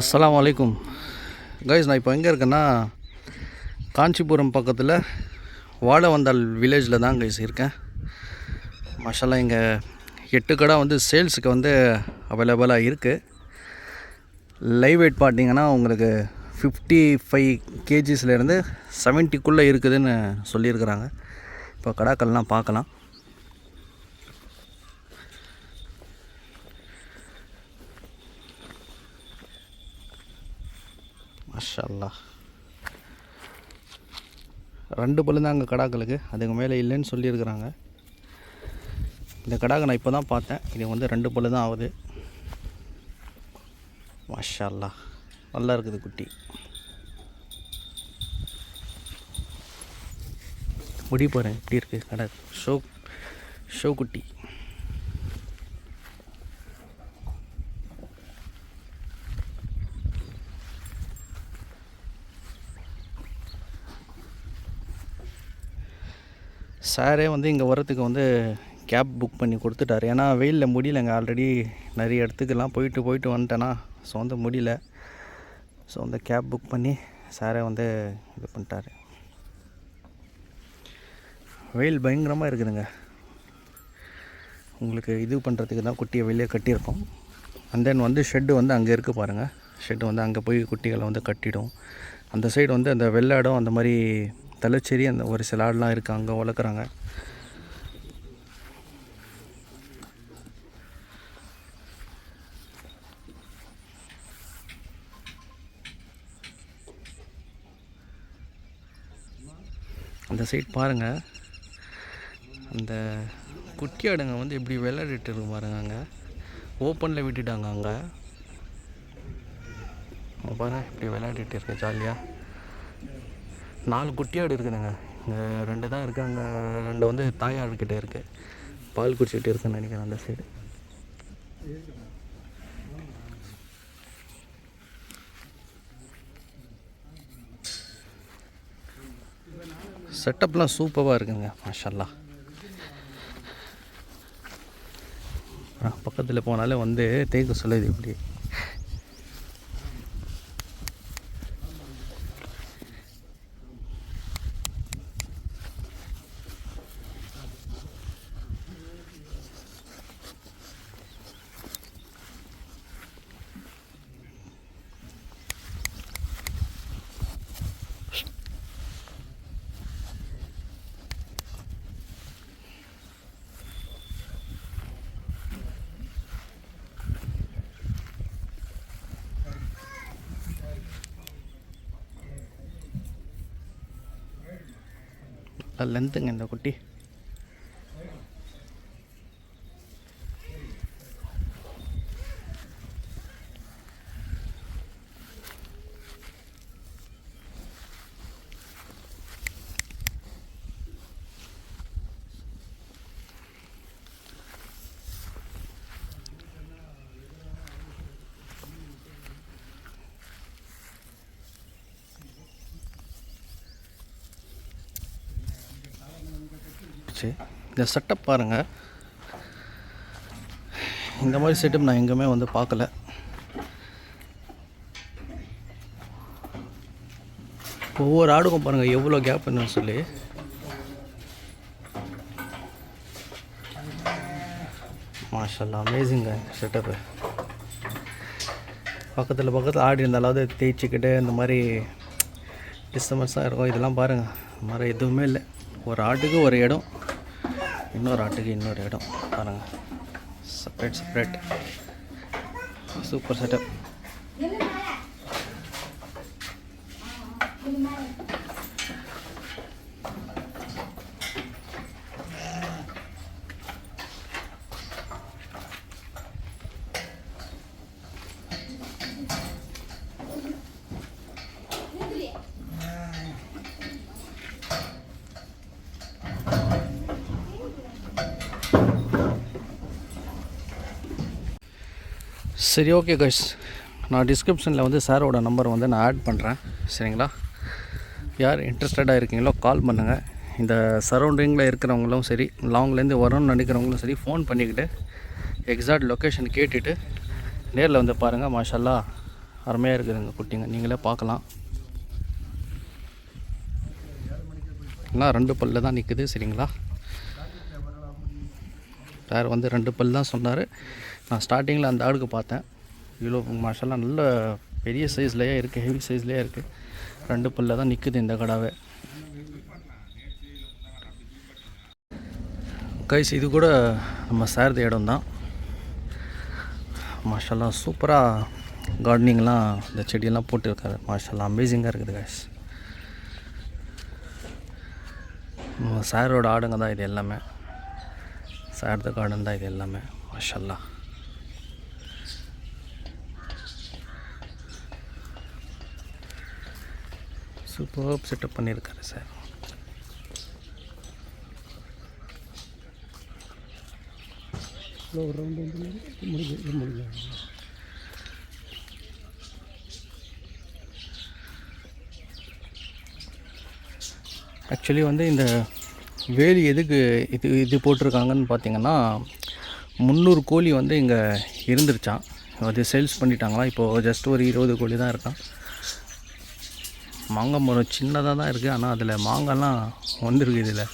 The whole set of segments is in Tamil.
அஸ்லாம் வலைக்கும் கைஸ் நான் இப்போ எங்கே இருக்கேன்னா காஞ்சிபுரம் பக்கத்தில் வாழவந்தால் வில்லேஜில் தான் கைஸ் இருக்கேன். மஷாலா இங்கே எட்டு கடை வந்து சேல்ஸுக்கு வந்து அவைலபிளாக இருக்குது லைவ் வெயிட் பார்த்தீங்கன்னா உங்களுக்கு ஃபிஃப்டி ஃபைவ் கேஜிஸ்லேருந்து செவன்ட்டிக்குள்ளே இருக்குதுன்னு சொல்லியிருக்கிறாங்க. இப்போ கடாக்கள்லாம் பார்க்கலாம். மாஷல்லா அல்லாஹ் ரெண்டு பல்லு தான் அங்கே கடாக்களுக்கு. அதுக்கு மேலே இல்லைன்னு சொல்லியிருக்கிறாங்க. இந்த கடாக்கை நான் இப்போ தான் பார்த்தேன். இது வந்து ரெண்டு பல்லு தான் ஆகுது. மாஷல்லா அல்லாஹ் நல்லா இருக்குது குட்டி. முடி போகிறேன் எப்படி இருக்குது கடை ஷோ ஷோ குட்டி. சாரே வந்து இங்கே வரத்துக்கு வந்து கேப் புக் பண்ணி கொடுத்துட்டாரு. ஏன்னா வெயிலில் முடியலங்க. ஆல்ரெடி நிறைய இடத்துக்கெல்லாம் போயிட்டு போயிட்டு வந்துட்டேன்னா ஸோ வந்து முடியல. ஸோ வந்து கேப் புக் பண்ணி சாரே வந்து இது பண்ணிட்டாரு. வெயில் பயங்கரமாக இருக்குதுங்க. உங்களுக்கு இது பண்ணுறதுக்கு தான் குட்டியை வெளியே கட்டியிருக்கோம். அண்ட் தென் வந்து ஷெட்டு வந்து அங்கே இருக்குது பாருங்கள் ஷெட்டு வந்து அங்கே போய் குட்டிகளை வந்து கட்டிடும். அந்த சைடு வந்து அந்த வெள்ளாடம் அந்த மாதிரி தலைச்சேரி அந்த ஒரு சில ஆடெலாம் இருக்குது அங்கே வளர்க்குறாங்க. அந்த சைட் பாருங்கள் அந்த குட்டி ஆடுங்க வந்து இப்படி விளையாடிட்டு இருக்கு பாருங்க அங்கே. ஓப்பனில் விட்டுட்டாங்க அங்கே. பாருங்கள் இப்படி விளையாடிட்டு இருக்கு ஜாலியாக நாலு குட்டியாடு இருக்குதுங்க இங்கே ரெண்டு தான் இருக்குது அங்கே ரெண்டு வந்து தாயாடுக்கிட்ட இருக்குது பால் குடிச்சிட்டு இருக்குன்னு நினைக்கிறேன் அந்த சைடு செட்டப்லாம் சூப்பராக இருக்குங்க மாஷல்லா. பக்கத்தில் போனாலே வந்து தேக்க சொல்லுது இப்படி. நல்லா லென்த்துங்க இந்த குட்டி. சரி இந்த செட்டப் பாருங்கள் இந்த மாதிரி செட்டப் நான் எங்கேயுமே வந்து பார்க்கல. ஒவ்வொரு ஆடுக்கும் பாருங்கள் எவ்வளோ கேப் பண்ணுன்னு சொல்லி. மாஷல்லா அமேசிங்க செட்டப்பு பக்கத்தில் பக்கத்தில் ஆடி இருந்தாலாவது தேய்ச்சிக்கிட்டு இந்த மாதிரி டிஸ்டர்பன்ஸாக இருக்கும். இதெல்லாம் பாருங்கள் இந்த மாதிரி எதுவுமே இல்லை. ஒரு ஆட்டுக்கு ஒரு இடம். இன்னொரு ஆட்டுக்கு இன்னொரு இடம். பாருங்கள் செப்பரேட் செப்பரேட் சூப்பர் செட்டப் சரி ஓகே கைஸ் நான் டிஸ்கிரிப்ஷனில் வந்து சாரோட நம்பர் வந்து நான் ஆட் பண்ணுறேன் சரிங்களா? யார் இன்ட்ரெஸ்டடாக இருக்கீங்களோ கால் பண்ணுங்கள் இந்த சரௌண்டிங்கில் இருக்கிறவங்களும் சரி லாங்லேருந்து வரணும்னு நினைக்கிறவங்களும் சரி ஃபோன் பண்ணிக்கிட்டு எக்ஸாக்ட் லொக்கேஷன் கேட்டுட்டு நேரில் வந்து பாருங்கள் மாஷல்லா அருமையாக இருக்குதுங்க குட்டிங்க. நீங்களே பார்க்கலாம். எல்லாம் ரெண்டு பல்லில் தான் நிற்குது சரிங்களா? சார் வந்து ரெண்டு பல் தான் சொன்னார்? நான் ஸ்டார்டிங்கில் அந்த ஆடுக்கு பார்த்தேன். இவ்வளோ மாஷெல்லாம் நல்ல பெரிய சைஸ்லேயே இருக்குது ஹெவி சைஸ்லேயே இருக்குது ரெண்டு பல்ல தான் நிற்குது இந்த கடாவே. கைஸ் இது கூட நம்ம சேர்ந்த இடம் தான். மாஷெல்லாம் சூப்பராக கார்டனிங்லாம் இந்த செடியெல்லாம் போட்டுருக்காரு. மாஷெல்லாம் அமேசிங்காக இருக்குது கைஸ் சாரோட ஆடுங்க தான் இது எல்லாமே. சாரத கார்டன் தான் இது எல்லாமே மாஷல்லா. சூப்பர் செட்டப் பண்ணியிருக்காரு சார். ஒரு ரவுண்டு வந்து முடிஞ்சு முடிஞ்சு ஆக்சுவலி வந்து இந்த வேலி எதுக்கு இது இது போட்டிருக்காங்கன்னு பார்த்தீங்கன்னா முந்நூறு கோழி வந்து இங்கே இருந்துருச்சான் அது சேல்ஸ் பண்ணிட்டாங்களாம். இப்போது ஜஸ்ட் ஒரு இருபது கோழி தான் இருக்கான் மாங்காய் மரம் சின்னதாக தான் இருக்குது ஆனால் அதில் மாங்காய்லாம் வந்திருக்கு இதில்.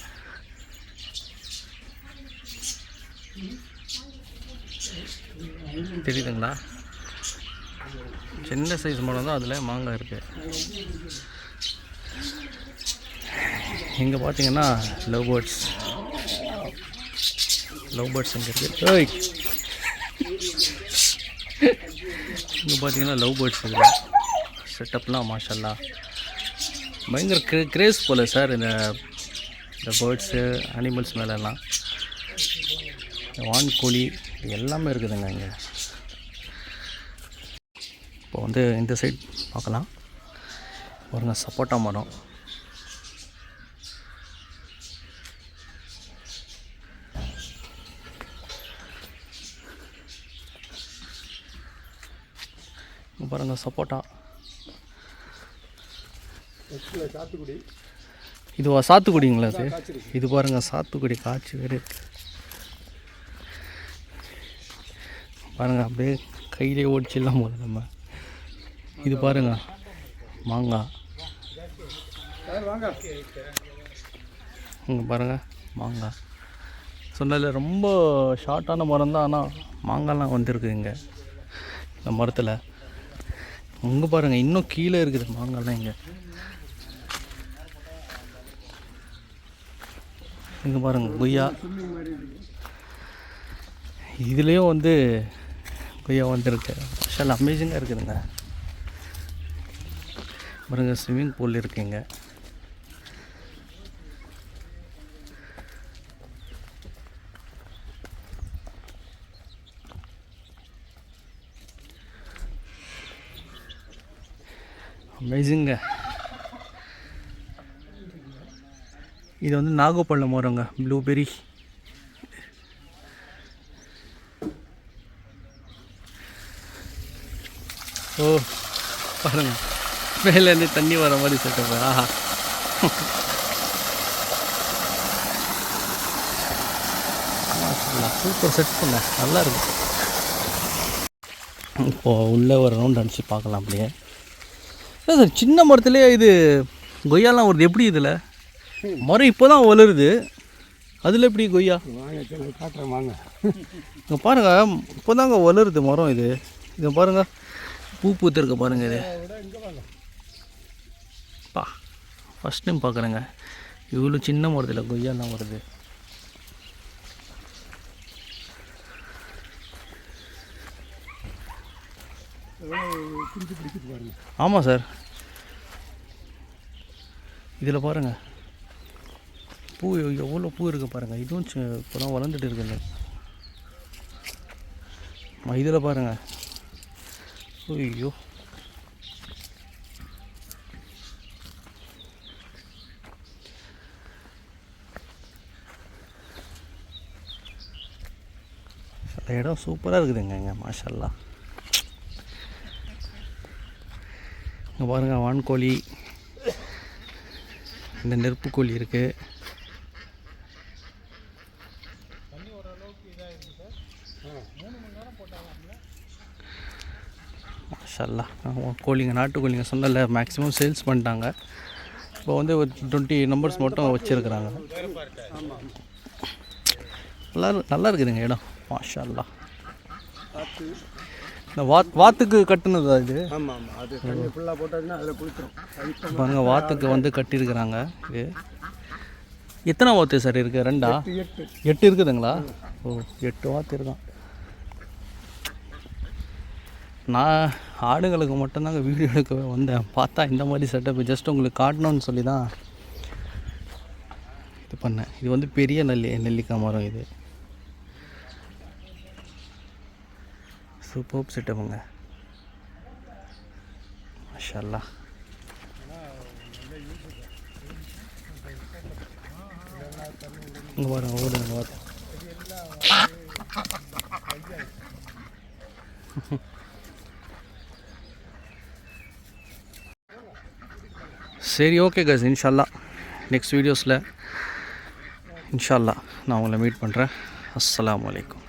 தெரியுதுங்களா? சின்ன சைஸ் மரம் தான் அதில் மாங்காய் இருக்குது இங்கே பார்த்தீங்கன்னா லவ் பேர்ட்ஸ் லவ் பேர்ட்ஸ் இங்கே இருக்குது ஓய் இங்கே பார்த்தீங்கன்னா லவ் பேர்ட்ஸ் இருக்குது செட்டப்லாம் மாஷல்லாம் பயங்கர க்ரே கிரேஸ் போல் சார் இந்த இந்த பேர்ட்ஸு அனிமல்ஸ் மேலெல்லாம். வான்கோழி இது எல்லாமே இருக்குதுங்க இங்கே. இப்போ வந்து இந்த சைட் பார்க்கலாம். பாருங்க சப்போட்டா மரம். இங்க பாருங்க சப்போட்டா. சாத்துக்குடி. இதுவா சாத்துக்குடிங்களா அது இது பாருங்க சாத்துக்குடி காய்ச்சி வேறு. பாருங்க அப்படியே கையிலே ஓடிச்சிடலாம் போது நம்ம. இது பாருங்க மாங்காய். இங்கே பாருங்க மாங்காய். சொன்னதில்ல ரொம்ப ஷார்ட்டான மரம் தான் ஆனால் மாங்காய்லாம் வந்திருக்கு இங்கே. இந்த மரத்தில். இங்கே பாருங்கள் இன்னும் கீழே இருக்குது மாங்காய்லாம் இங்கே. இங்கே பாருங்கள் கொய்யா இதுலேயும் வந்து கொய்யா வந்துருக்கு. ஸ்பெஷல் அமேசிங்காக இருக்குதுங்க. பாருங்க ஸ்விம்மிங் பூல் இருக்குங்க. அமேசிங்க இது வந்து நாகப்பள்ளம் மரங்க. ப்ளூபெரி ஓ பாருங்க. மேலேருந்து தண்ணி வர மாதிரி செட்டப் ஆஹா. சூப்பர் செட் பண்ண. நல்லா இருக்கு. இப்போ உள்ளே ஒரு ரவுண்ட் அடிச்சு பார்க்கலாம் அப்படியே. இல்லை சார் சின்ன மரத்துலேயே இது கொய்யாலாம் வருது. எப்படி இதில்? மரம் இப்போ தான் வளருது. அதில் எப்படி கொய்யா? காட்டுறேன் வாங்க. இங்கே பாருங்கள் இப்போ தாங்க வளருது மரம் இது. இங்கே பாருங்கள் பூ பூத்திருக்க பாருங்கள் இது. பா ஃபஸ்ட் டைம் பார்க்குறேங்க இவ்வளோ சின்ன மரத்தில் கொய்யாலாம் வருது பாருங்க ஆமாம் சார். இதில் பாருங்கள் பூ எவ்வளோ பூ இருக்கு பாருங்கள் இதுவும் இப்போ தான் வளர்ந்துட்டு இருக்குங்க. இதில் பாருங்கள் ஐயோ. சில இடம் சூப்பராக இருக்குதுங்க இங்கே மாஷல்லா. இங்கே பாருங்கள் வான்கோழி. இந்த நெருப்பு கோழி இருக்குது மாஷல்லா. கோழிங்க நாட்டு கோழிங்க சொன்னல மேக்ஸிமம் சேல்ஸ் பண்ணிட்டாங்க. இப்போ வந்து ஒரு டுவெண்ட்டி நம்பர்ஸ் மட்டும் வச்சுருக்குறாங்க. நல்லா நல்லா இருக்குதுங்க இடம். மாஷல்லா. இந்த வாத் வாத்துக்கு கட்டுனதா இது? ஆமாம் ஆமாம். அது தண்ணி ஃபுல்லாக போட்டாச்சுன்னா அதில் குளிச்சிடும் அதுக்கு பாருங்க வாத்துக்கு வந்து கட்டியிருக்கிறாங்க இது. எத்தனை வாத்து சார் இருக்குது ரெண்டா? எட்டு எட்டு. இருக்குதுங்களா? ஓ எட்டு வாத்து இருக்கான் நான் ஆடுகளுக்கு மட்டும்தாங்க வீடியோ எடுக்க வந்தேன். பார்த்தா இந்த மாதிரி செட்டப் ஜஸ்ட் உங்களுக்கு காட்டணும்னு சொல்லி தான் இது பண்ணேன். இது வந்து பெரிய நெல்லி நெல்லிக்காய் மரம் இது. சூப்பர் செட்டப்புங்க மாஷல்லா. இங்கே பாருங்க ஓடுங்க பாருங்க சரி ஓகே கஸ் இன்ஷால்லா. நெக்ஸ்ட் வீடியோஸில் இன்ஷால்லா நான் உங்களை மீட் பண்ணுறேன் அஸ்லாம் அலைக்கும்.